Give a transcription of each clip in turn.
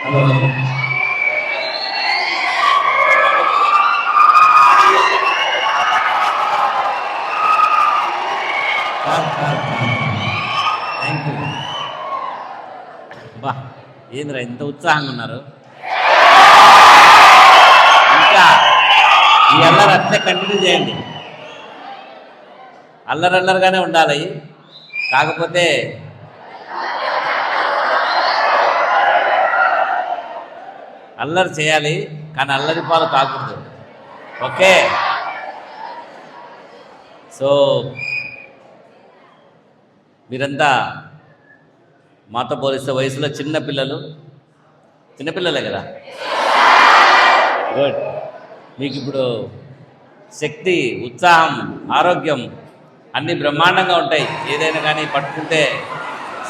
Hello thank you బా ఏంద్రా ఇంత ఉత్సాహంగా ఉన్నారు? ఇంకా ఈ అల్లరి అట్లే కంటిన్యూ చేయండి. అల్లరి అల్లరిగానే ఉండాలి. కాకపోతే అల్లరి చేయాలి కానీ అల్లరి పాలు కాకూడదు. ఓకే? సో మీరంతా మాతో పోలిస్తే వయసులో చిన్న పిల్లలు చిన్నపిల్లలే కదా? గుడ్ మీకు ఇప్పుడు శక్తి ఉత్సాహం ఆరోగ్యం అన్నీ బ్రహ్మాండంగా ఉంటాయి. ఏదైనా కానీ పట్టుకుంటే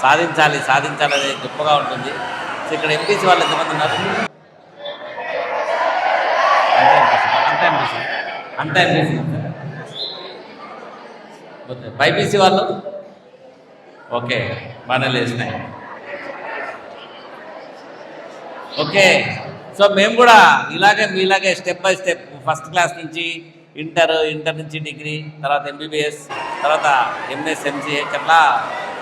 సాధించాలి సాధించాలనే గొప్పగా ఉంటుంది. సో ఇక్కడ ఎంపీసీ వాళ్ళు ఎంతమంది ఉన్నారు? అంతే ఎంపీసీ అంతే ఎంపీసీ బైపీసీ వాళ్ళు? ఓకే బాగానే లేచినాయి. ఓకే సో మేము కూడా ఇలాగే మీలాగే step by step first class నుంచి ఇంటర్ ఇంటర్ నుంచి డిగ్రీ తర్వాత ఎంబీబీఎస్ తర్వాత ఎంఎస్ ఎంసీహెచ్ అట్లా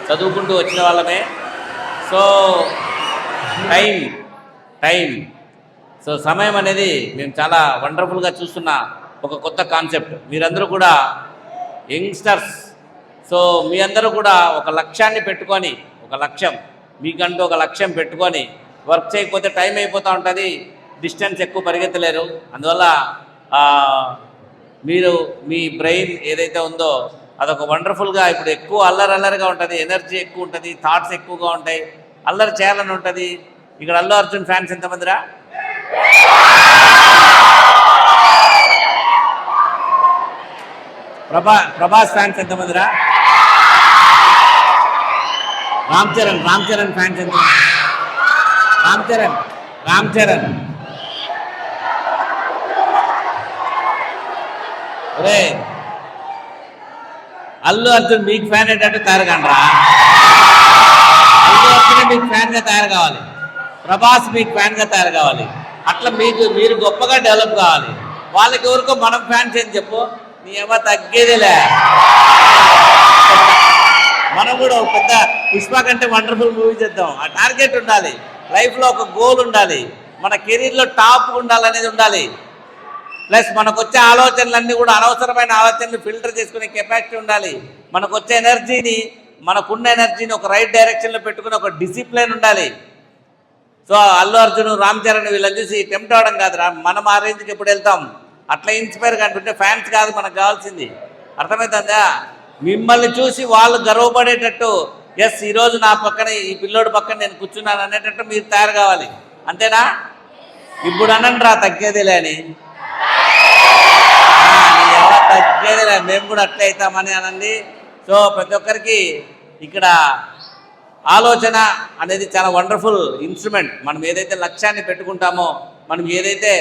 చదువుకుంటూ వచ్చిన వాళ్ళమే. సో టైం టైం సో సమయం అనేది మేము చాలా వండర్ఫుల్గా చూస్తున్న ఒక కొత్త కాన్సెప్ట్ మీరందరూ కూడా యంగ్స్టర్స్ సో మీ అందరూ కూడా ఒక లక్ష్యాన్ని పెట్టుకొని ఒక లక్ష్యం మీకంటూ ఒక లక్ష్యం పెట్టుకొని వర్క్ చేయకపోతే టైం అయిపోతూ ఉంటుంది డిస్టెన్స్ ఎక్కువ పరిగెత్తలేరు. అందువల్ల మీరు మీ బ్రెయిన్ ఏదైతే ఉందో అదొక వండర్ఫుల్గా ఇప్పుడు ఎక్కువ అల్లరి అల్లరిగా ఉంటుంది ఎనర్జీ ఎక్కువ ఉంటుంది థాట్స్ ఎక్కువగా ఉంటాయి అల్లరి చేయాలని ఉంటుంది. ఇక్కడ అల్లు అర్జున్ ఫ్యాన్స్ ఎంతమందిరా? ప్రభా ప్రభాస్ ఫ్యాన్స్ ఎంతమందిరా? రామ్ చరణ్ రామ్ చరణ్ ఫ్యాన్స్ ఎంత రామ్ చరణ్ రామ్ చరణ్. ఒరే అల్లు అర్జున్ మీకు ఫ్యాన్ అయ్యేటట్టు తయారు కండ్రా అల్లు అర్జున్ మీకు ఫ్యాన్గా తయారు కావాలి ప్రభాస్ మీకు ఫ్యాన్గా తయారు కావాలి అట్లా మీకు మీరు గొప్పగా డెవలప్ కావాలి. వాళ్ళకి ఎవరికో మనం ఫ్యాన్స్ ఏం చెప్పు? నీ ఏమో తగ్గేదిలే. మనం కూడా ఒక పెద్ద పుష్ప కంటే వండర్ఫుల్ మూవీ చేద్దాం. ఆ టార్గెట్ ఉండాలి. లైఫ్లో ఒక గోల్ ఉండాలి. మన కెరీర్లో టాప్ ఉండాలనేది ఉండాలి. ప్లస్ మనకు వచ్చే ఆలోచనలన్నీ కూడా అనవసరమైన ఆలోచనలు ఫిల్టర్ చేసుకునే కెపాసిటీ ఉండాలి. మనకు వచ్చే ఎనర్జీని మనకున్న ఎనర్జీని ఒక రైట్ డైరెక్షన్లో పెట్టుకుని ఒక డిసిప్లిన్ ఉండాలి. సో అల్లు అర్జున్ రామ్ చరణ్ వీళ్ళని చూసి టెంప్ట్ అవడం కాదు మనం ఆ రేంజ్కి ఎప్పుడు వెళ్తాం? అట్లా ఇన్స్పైర్ కంటుంటే ఫ్యాన్స్ కాదు మనకు కావాల్సింది. అర్థమవుతుందా మిమ్మల్ని చూసి వాళ్ళు గర్వపడేటట్టు ఎస్ ఈరోజు నా పక్కన ఈ పిల్లోడి పక్కన నేను కూర్చున్నాను అనేటట్టు మీరు తయారు కావాలి. అంతేనా? ఇప్పుడు అనండి రా తగ్గేదిలే అని ఆ, తగ్గేదిలే మేము కూడా అట్లే అవుతామని అనండి. సో ప్రతి ఒక్కరికి ఇక్కడ ఆలోచన అనేది చాలా వండర్ఫుల్ ఇన్స్ట్రుమెంట్ మనం ఏదైతే లక్ష్యాన్ని పెట్టుకుంటామో మనం ఏదైతే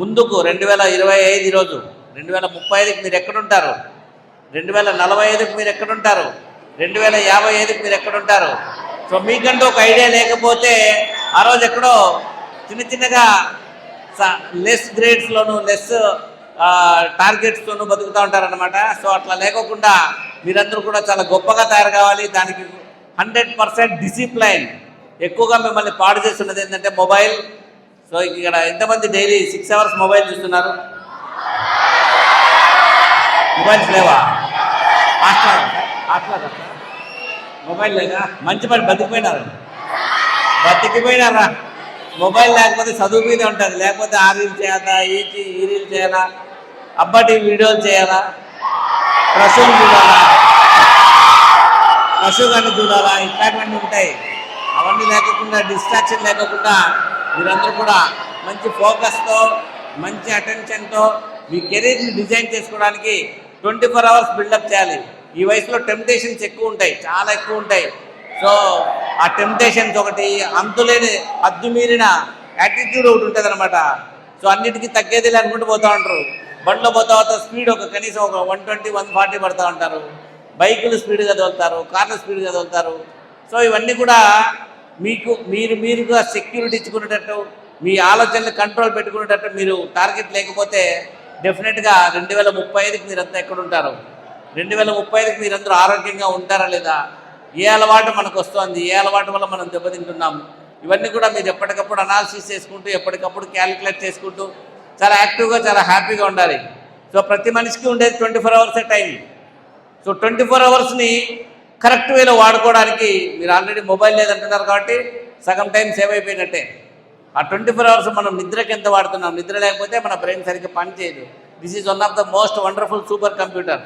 ముందుకు రెండు వేల ఇరవై ఐదు ఈరోజు రెండు వేల ముప్పై ఐదుకి మీరు ఎక్కడుంటారు? రెండు వేల నలభై ఐదుకి మీరు ఎక్కడుంటారు? రెండు వేల యాభై ఐదుకి మీరు ఎక్కడుంటారు? సో మీకంటూ ఒక ఐడియా లేకపోతే ఆ రోజు ఎక్కడో చిన్న చిన్నగా లెస్ గ్రేడ్స్లోను లెస్ టార్గెట్స్తోనూ బతుకుతూ ఉంటారనమాట సో అట్లా లేకోకుండా మీరందరూ కూడా చాలా గొప్పగా తయారు కావాలి. దానికి హండ్రెడ్ పర్సెంట్ డిసిప్లైన్. ఎక్కువగా మిమ్మల్ని పాడు చేస్తున్నది ఏంటంటే మొబైల్ సో ఇక్కడ ఎంతమంది డైలీ సిక్స్ అవర్స్ మొబైల్ చూస్తున్నారు? మొబైల్స్ లేవా? హాస్టల్ హాస్టల్ మొబైల్ లేదా? మంచి పని బతికిపోయినారు. బతికిపోయినారా? మొబైల్ లేకపోతే చదువు మీద ఉంటుంది. లేకపోతే ఆ రీల్ చేయాలా ఈ ఈ రీల్ చేయాలా? అబ్బాటి వీడియోలు చేయాలా? ప్రసూలు చూడాలా? ప్రసూ కానీ చూడాలా? ఇట్లాంటివన్నీ ఉంటాయి. అవన్నీ లేకుండా డిస్ట్రాక్షన్ లేకుండా మీరందరూ కూడా మంచి ఫోకస్తో మంచి అటెన్షన్తో మీ కెరీర్ని డిజైన్ చేసుకోవడానికి ట్వంటీ ఫోర్ అవర్స్ బిల్డప్ చేయాలి. ఈ వయసులో టెంప్టేషన్స్ ఎక్కువ ఉంటాయి చాలా ఎక్కువ ఉంటాయి. సో ఆ టెంప్టేషన్స్ ఒకటి అంతులేని అద్దుమీరిన యాటిట్యూడ్ ఒకటి ఉంటుంది అనమాట సో అన్నిటికీ తగ్గేది అనుకుంటూ పోతూ ఉంటారు. బండ్లో పోతా పోతా స్పీడ్ ఒక కనీసం ఒక వన్ ట్వంటీ వన్ ఫార్టీ పడుతూ ఉంటారు. బైకులు స్పీడ్గా తోలుతారు కార్లు స్పీడ్గా తోలుతారు. సో ఇవన్నీ కూడా మీకు మీరు మీరుగా సెక్యూరిటీ ఇచ్చుకునేటట్టు మీ ఆలోచనలు కంట్రోల్ పెట్టుకునేటట్టు మీరు టార్గెట్ లేకపోతే డెఫినెట్గా రెండు వేల ముప్పై ఐదుకి మీరంతా ఎక్కడ ఉంటారు రెండు వేల ముప్పై ఐదుకి మీరందరూ ఆరోగ్యంగా ఉంటారా లేదా? ఏ అలవాటు మనకు వస్తుంది ఏ అలవాటు వల్ల మనం దెబ్బతింటున్నాం ఇవన్నీ కూడా మీరు ఎప్పటికప్పుడు అనాలిసిస్ చేసుకుంటూ ఎప్పటికప్పుడు క్యాలిక్యులేట్ చేసుకుంటూ చాలా యాక్టివ్గా చాలా హ్యాపీగా ఉండాలి. సో ప్రతి మనిషికి ఉండేది ట్వంటీ ఫోర్ అవర్సే టైం సో ట్వంటీ ఫోర్ అవర్స్ని కరెక్ట్ వేలో వాడుకోవడానికి మీరు ఆల్రెడీ మొబైల్ లేదంటున్నారు కాబట్టి సగం టైం సేవ్ అయిపోయినట్టే. ఆ ట్వంటీ ఫోర్ అవర్స్ మనం నిద్రకి ఎంత వాడుతున్నాం? నిద్ర లేకపోతే మన బ్రెయిన్ సరిగ్గా పనిచేయదు this is one of the most wonderful super computer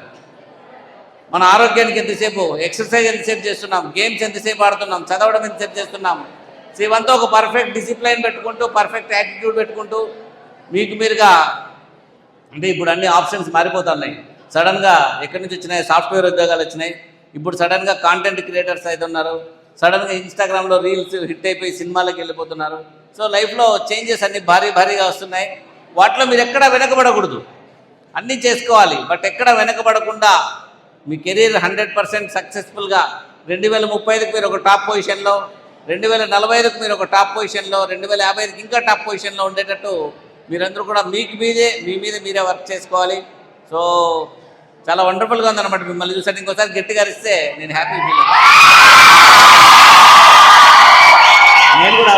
మన ఆరోగ్యానికి ఎంతసేపు ఎక్సర్సైజ్ ఎంతసేపు చేస్తున్నాం? గేమ్స్ ఎంతసేపు ఆడుతున్నాం? చదవడం ఎంతసేపు చేస్తున్నాం? సో ఇవంతా ఒక పర్ఫెక్ట్ డిసిప్లైన్ పెట్టుకుంటూ పర్ఫెక్ట్ యాటిట్యూడ్ పెట్టుకుంటూ మీకు మీరుగా అంటే ఇప్పుడు అన్ని ఆప్షన్స్ మారిపోతున్నాయి. సడన్గా ఎక్కడి నుంచి వచ్చినాయి? సాఫ్ట్వేర్ ఉద్యోగాలు వచ్చినాయి. ఇప్పుడు సడన్గా కాంటెంట్ క్రియేటర్స్ అయితే ఉన్నారు. సడన్గా ఇన్స్టాగ్రామ్లో రీల్స్ హిట్ అయిపోయి సినిమాలకు వెళ్ళిపోతున్నారు. సో లైఫ్లో చేంజెస్ అన్నీ భారీ భారీగా వస్తున్నాయి. వాటిలో మీరు ఎక్కడా వెనకబడకూడదు. అన్నీ చేసుకోవాలి. బట్ ఎక్కడ వెనకబడకుండా మీ కెరీర్ హండ్రెడ్ పర్సెంట్ సక్సెస్ఫుల్గా రెండు వేల ముప్పై మీరు ఒక టాప్ పొజిషన్లో రెండు వేల నలభై ఐదుకు మీరు ఒక టాప్ పొజిషన్లో రెండు వేల యాభై ఐదుకి ఇంకా టాప్ పొజిషన్లో ఉండేటట్టు మీరందరూ కూడా మీకు మీదే మీ మీద మీరే వర్క్ చేసుకోవాలి. సో చాలా వండర్ఫుల్గా ఉందన్నమాట మిమ్మల్ని చూసాను ఇంకోసారి గట్టిగా అరిస్తే నేను హ్యాపీ ఫీల్ నేను కూడా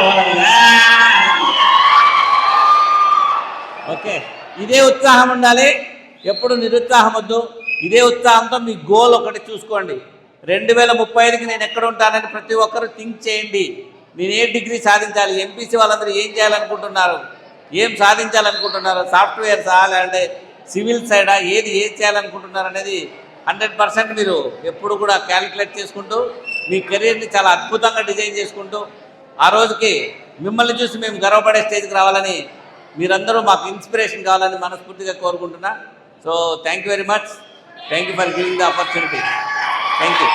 ఓకే. ఇదే ఉత్సాహం ఉండాలి. ఎప్పుడు నిరుత్సాహం వద్దు. ఇదే ఉత్సాహంతో మీ గోల్ ఒకటి చూసుకోండి. రెండు వేల ముప్పై ఐదుకి నేను ఎక్కడ ఉంటానని ప్రతి ఒక్కరు థింక్ చేయండి. నేను ఏ డిగ్రీ సాధించాలి? ఎంపీసీ వాళ్ళందరూ ఏం చేయాలనుకుంటున్నారు? ఏం సాధించాలనుకుంటున్నారు? సాఫ్ట్వేర్సా? లేదంటే సివిల్ సైడా ఏది ఏది చేయాలనుకుంటున్నారు అనేది హండ్రెడ్ పర్సెంట్ మీరు ఎప్పుడు కూడా క్యాలిక్యులేట్ చేసుకుంటూ మీ కెరీర్ని చాలా అద్భుతంగా డిజైన్ చేసుకుంటూ ఆ రోజుకి మిమ్మల్ని చూసి మేము గర్వపడే స్టేజ్కి రావాలని మీరందరూ మాకు ఇన్స్పిరేషన్ కావాలని మనస్ఫూర్తిగా కోరుకుంటున్నా. So thank you very much thank you for giving the opportunity thank you